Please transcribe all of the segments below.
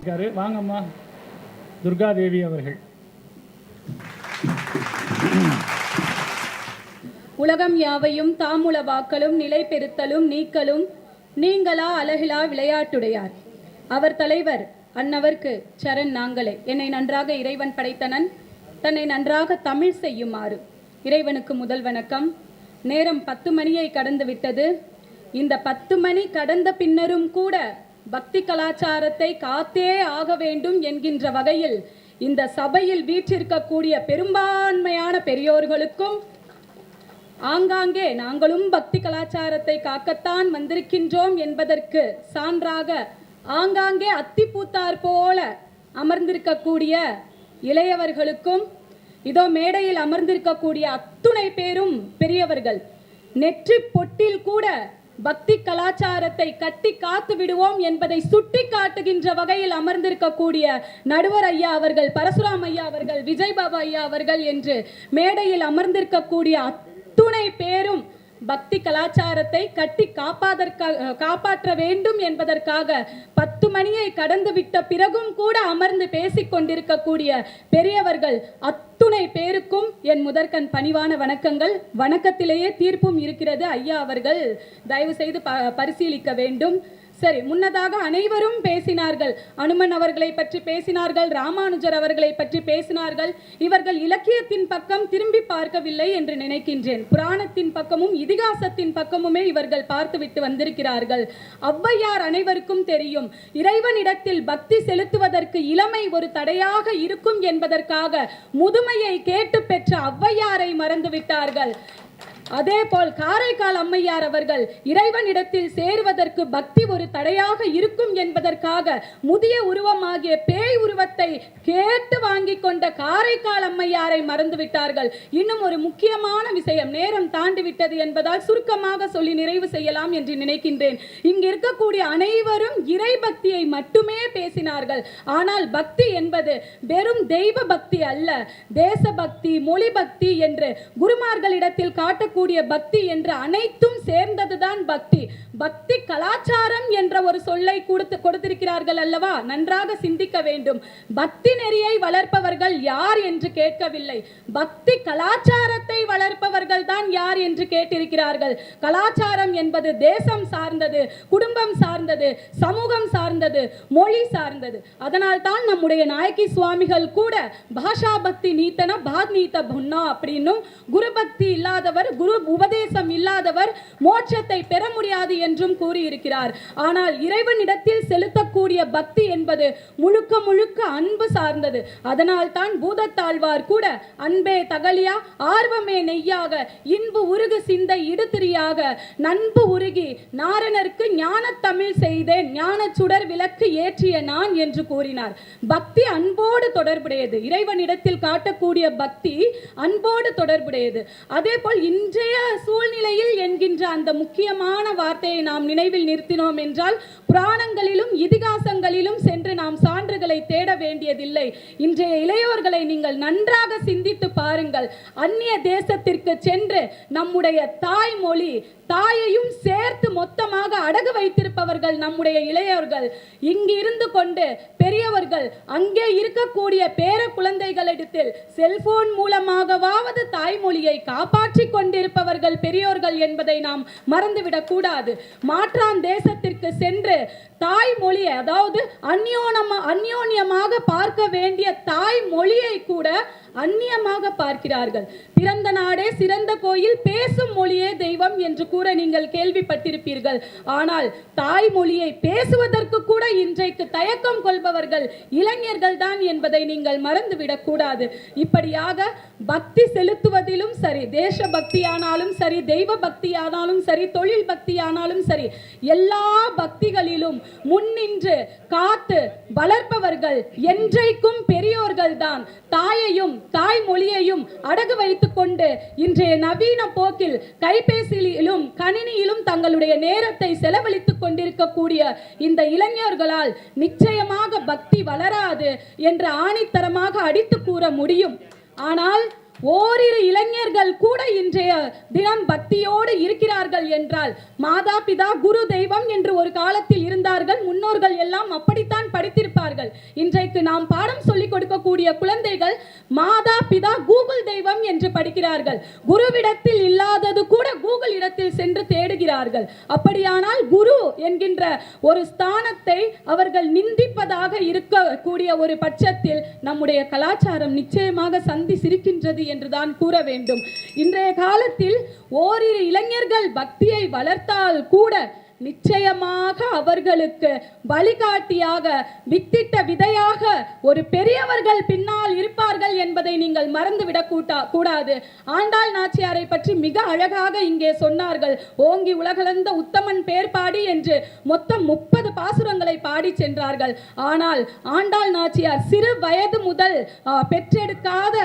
இருக்காரு வாங்கம்மா. துர்காதேவி அவர்கள். உலகம் யாவையும் தாமுளவாக்கலும் நிலை பெறுத்தலும் நீக்கலும் நீங்களா அழகிலா விளையாட்டுடையார். அவர் தலைவர் அன்னவர்க்கு சரண் நாங்களே. என்னை நன்றாக இறைவன் படைத்தனன் தன்னை நன்றாக தமிழ் செய்யுமாறு. இறைவனுக்கு முதல் வணக்கம். நேரம் பத்து மணியை கடந்து விட்டது இந்த பத்து மணி கடந்த பின்னரும் கூட பக்தி கலாச்சாரத்தை காத்தே ஆக வேண்டும் என்கின்ற வகையில் இந்த சபையில் வீற்றிருக்கக்கூடிய பெரும்பான்மையான பெரியோர்களுக்கும் ஆங்காங்கே நாங்களும் பக்தி கலாச்சாரத்தை காக்கத்தான் வந்திருக்கின்றோம் என்பதற்கு சான்றாக ஆங்காங்கே அத்திப்பூத்தார் போல அமர்ந்திருக்கக்கூடிய இளையவர்களுக்கும் இதோ மேடையில் அமர்ந்திருக்கக்கூடிய அத்துணை பேரும் பெரியவர்கள் நெற்றி பொட்டில் கூட பக்தி கலாச்சாரத்தை கட்டி காத்து விடுவோம் என்பதை சுட்டி காட்டுகின்ற வகையில் அமர்ந்திருக்கக்கூடிய நடுவர் ஐயா அவர்கள் பரசுராம் ஐயா அவர்கள் விஜய் பாபா ஐயா அவர்கள் என்று மேடையில் அமர்ந்திருக்கக்கூடிய அத்துணை பேரும் பக்தி கலாச்சாரத்தை கட்டி காப்பாதற்காக காப்பாற்ற வேண்டும் என்பதற்காக பத்து மணியை கடந்து விட்ட பிறகும் கூட அமர்ந்து பேசிக் கொண்டிருக்கக்கூடிய பெரியவர்கள் அத்துணை பேருக்கு என் முதற்கண் பணிவான வணக்கங்கள். வணக்கத்திலேயே தீர்ப்பும் இருக்கிறது ஐயா அவர்கள். தயவு செய்து ப- பரிசீலிக்க வேண்டும். சரி முன்னதாக அனைவரும் பேசினார்கள். அனுமன் அவர்களை பற்றி பேசினார்கள் ராமானுஜர் அவர்களை பற்றி பேசினார்கள். இவர்கள் இலக்கியத்தின் பக்கம் திரும்பி பார்க்கவில்லை என்று நினைக்கின்றேன். புராணத்தின் பக்கமும் இதிகாசத்தின் பக்கமுமே இவர்கள் பார்த்துவிட்டு வந்திருக்கிறார்கள். ஔவையார் அனைவருக்கும் தெரியும் இறைவனிடத்தில் பக்தி செலுத்துவதற்கு இளமை ஒரு தடையாக இருக்கும் என்பதற்காக முதுமையை கேட்டு பெற்ற ஔவையாரை மறந்து விட்டார்கள் அதே போல் காரைக்கால் அம்மையார் அவர்கள் இறைவனிடத்தில் சேருவதற்கு பக்தி ஒரு தடையாக இருக்கும் என்பதற்காக முதிய உருவமாகிய பேய் உருவத்தை கேட்டு வாங்கி கொண்ட காரைக்கால் அம்மையாரை மறந்துவிட்டார்கள். இன்னும் ஒரு முக்கியமான விஷயம் நேரம் தாண்டி விட்டது என்பதால் சுருக்கமாக சொல்லி நிறைவு செய்யலாம் என்று நினைக்கின்றேன். இங்கு இருக்கக்கூடிய அனைவரும் இறை பக்தியை மட்டுமே பேசினார்கள். ஆனால் பக்தி என்பது வெறும் தெய்வ பக்தி அல்ல. தேச பக்தி மொழி பக்தி என்று குருமார்களிடத்தில் காட்டக்கூடிய பக்தி என்று அனைத்தும் சேர்ந்ததுதான் பக்தி. பக்தி கலாச்சாரம் என்ற ஒரு சொல்லை கொடுத்து கொடுத்திருக்கிறார்கள் அல்லவா? நன்றாக சிந்திக்க வேண்டும். பக்தி நெறியை வளர்ப்பவர்கள் யார் என்று கேட்கவில்லை. பக்தி கலாச்சாரத்தை வளர்ப்பவர்கள் தான் யார் என்று கேட்டிருக்கிறார்கள். கலாச்சாரம் என்பது தேசம் சார்ந்தது குடும்பம் சார்ந்தது சமூகம் சார்ந்தது மொழி சார்ந்தது. அதனால் தான் நம்முடைய நாயகி சுவாமிகள் கூட பாஷா பக்தி நீத்தன பாத் நீத்த புன்னா அப்படின்னும் குரு பக்தி இல்லாதவர் குரு உபதேசம் இல்லாதவர் மோட்சத்தை பெற முடியாது என்றும் கூறியிருக்கிறார். ஆனால் இறைவனிடத்தில் செலுத்தக்கூடிய பக்தி என்பது முழுக்க முழுக்க அன்பு சார்ந்தது. அதனால் தான் பூதத்தாழ்வார் கூட அன்பே தகலியா ஆர்வமே நெய்யாக இன்பு உருகு சிந்தை இடுதிரியாக நன்பு உருகி நாரணருக்கு ஞானத் தமிழ் செய்தேன் ஞான சுடர் விளக்கு ஏற்றிய நான் என்று கூறினார். பக்தி அன்போடு தொடர்புடையது. இறைவனிடத்தில் காட்டக்கூடிய பக்தி அன்போடு தொடர்புடையது. அதே போல் இன்றைய சூழ்நிலையில் என்கின்ற அந்த முக்கியமான வார்த்தையை நாம் நினைவில் நிறுத்தினோம் என்றால் புராணங்களிலும் இதிகாசங்களிலும் சென்று நாம் சான்றுகளை தேட வேண்டியதில்லை. இன்றைய இளையோர்களை நீங்கள் நன்றாக சிந்தித்து பாருங்கள். அந்நிய தேசத்திற்கு சென்று நம்முடைய தாய்மொழி தாயையும் சேர்த்து மொத்தமாக அடகு வைத்திருப்பவர்கள் நம்முடைய இளையவர்கள் இங்கு இருந்து கொண்டு பெரியவர்கள் அங்கே இருக்கக்கூடிய பேர குழந்தைகளிடத்தில் செல்போன் மூலமாகவாவது தாய்மொழியை காப்பாற்றிக் இருப்பவர்கள் பெரியோர்கள் என்பதை நாம் மறந்துவிடக் கூடாது. மாற்றான் தேசத்திற்கு சென்று தாய்மொழியை அதாவது அந்யோனமா அந்யோன்யமாக பார்க்க வேண்டிய தாய்மொழியை கூட அந்நியமாக பார்க்கிறார்கள். பிறந்த நாடே சிறந்த கோயில் பேசும் மொழியே தெய்வம் என்று கூற நீங்கள் கேள்விப்பட்டிருப்பீர்கள். ஆனால் தாய்மொழியை பேசுவதற்கு கூட இன்றைக்கு தயக்கம் கொள்பவர்கள் இளைஞர்கள் தான் என்பதை நீங்கள் மறந்துவிடக் கூடாது. இப்படியாக பக்தி செலுத்துவதிலும் சரி தேச பக்தியானாலும் சரி தெய்வ பக்தியானாலும் சரி தொழில் பக்தியானாலும் சரி எல்லா பக்திகளிலும் முன்னின்று காத்து வளர்ப்பவர்கள் என்றைக்கும் பெரியோர்கள் தான் தாயையும் தாய்மொழியையும் அடகு வைத்துக் கொண்டு இன்றைய நவீன போக்கில் கைபேசியிலும் கணினியிலும் தங்களுடைய நேரத்தை செலவழித்துக் கொண்டிருக்கக்கூடிய இந்த இளைஞர்களால் நிச்சயமாக பக்தி வளராது என்று ஆணித்தரமாக அடித்து கூற முடியும். ஆனால் ஓரிரு இளைஞர்கள் கூட இன்றைய தினம் பக்தியோடு இருக்கிறார்கள் என்றால் மாதா பிதா குரு தெய்வம் என்று ஒரு காலத்தில் இருந்தார்கள் முன்னோர்கள் எல்லாம் அப்படித்தான் படித்திருப்பார்கள். இன்றைக்கு நாம் பாடம் சொல்லிக் கொடுக்கக்கூடிய குழந்தைகள் மாதா பிதா கூகுள் தெய்வம் என்று படிக்கிறார்கள். குருவிடத்தில் இல்லாதது கூட கூகுள் இடத்தில் சென்று தேடுகிறார்கள். அப்படியானால் குரு என்கின்ற ஒரு ஸ்தானத்தை அவர்கள் நிந்திப்பதாக இருக்கக்கூடிய ஒரு பட்சத்தில் நம்முடைய கலாச்சாரம் நிச்சயமாக சந்தி சிரிக்கின்றது என்றுதான் கூற வேண்டும். இன்றைய காலத்தில் ஓரிரு இளைஞர்கள் பக்தியை வளர்த்தால் கூட நிச்சயமாக அவர்களுக்கு வழிகாட்டியாக வித்திட்ட விதையாக ஒரு பெரியவர்கள் பின்னால் இருப்பார்கள் என்பதை நீங்கள் மறந்துவிடக் கூட்டா கூடாது. ஆண்டாள் நாச்சியாரை பற்றி மிக அழகாக இங்கே சொன்னார்கள். ஓங்கி உலகளந்த உத்தமன் பேர் பாடி என்று மொத்தம் முப்பது பாசுரங்களை பாடி சென்றார்கள். ஆனால் ஆண்டாள் நாச்சியார் சிறு வயது முதல் பெற்றெடுக்காத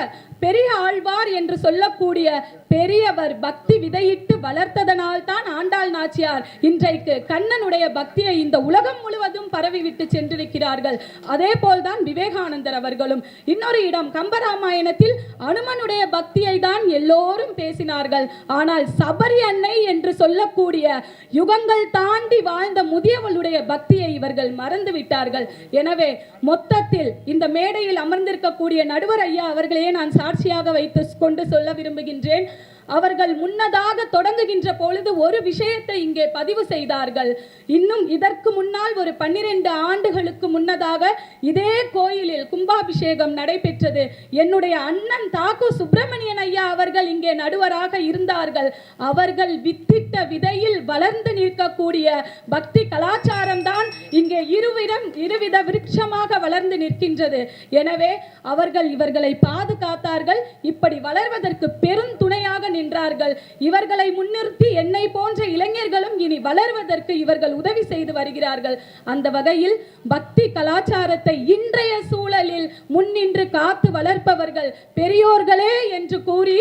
பெரிய ஆழ்வார் என்று சொல்லக்கூடிய பெரியவர் பக்தி விதையிட்டு வளர்த்ததனால் தான் ஆண்டாள் நாச்சியார் இன்றைக்கு கண்ணனுடைய பக்தியை இந்த உலகம் முழுவதும் பரவிவிட்டு சென்றிருக்கிறார்கள். அதே போல்தான் விவேகானந்தர் அவர்களும். இன்னொரு இடம் கம்பராமாயணத்தில் அனுமனுடைய பக்தியை தான் எல்லோரும் பேசினார்கள். ஆனால் சபரி அன்னை என்று சொல்லக்கூடிய யுகங்கள் தாண்டி வாழ்ந்த முதியவளுடைய பக்தியை இவர்கள் மறந்து விட்டார்கள் எனவே மொத்தத்தில் இந்த மேடையில் அமர்ந்திருக்கக்கூடிய நடுவர் ஐயா அவர்களையே நான் சாட்சியாக வைத்து கொண்டு சொல்ல விரும்புகின்றேன். அவர்கள் முன்னதாக தொடங்குகின்ற பொழுது ஒரு விஷயத்தை இங்கே பதிவு செய்தார்கள். இன்னும் இதற்கு முன்னால் ஒரு பன்னிரண்டு ஆண்டுகளுக்கு முன்னதாக இதே கோயிலில் கும்பாபிஷேகம் நடைபெற்றது. என்னுடைய அண்ணன் தாக்கு சுப்பிரமணியன் ஐயா அவர்கள் இங்கே நடுவராக இருந்தார்கள். அவர்கள் வித்திட்ட விதையில் வளர்ந்து நிற்கக்கூடிய பக்தி கலாச்சாரம் தான் இங்கே இருவிடம் இருவித விருட்சமாக வளர்ந்து நிற்கின்றது. எனவே அவர்கள் இவர்களை பாதுகாத்தார்கள். இப்படி வளர்வதற்கு பெரும் துணையாக நின்றார்கள். இவர்களை முன்னிறுத்தி என்னை போன்ற இளைஞர்களும் இனி வளர்வதற்கு இவர்கள் உதவி செய்து வருகிறார்கள். அந்த வகையில் பக்தி கலாச்சாரத்தை இன்றைய சூழலில் முன்னின்று காத்து வளர்ப்பவர்கள் பெரியோர்களே என்று கூறி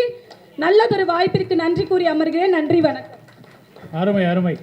நல்லதொரு வாய்ப்பிற்கு நன்றி கூறி அமர்கிறேன். நன்றி வணக்கம். அருமை அருமை.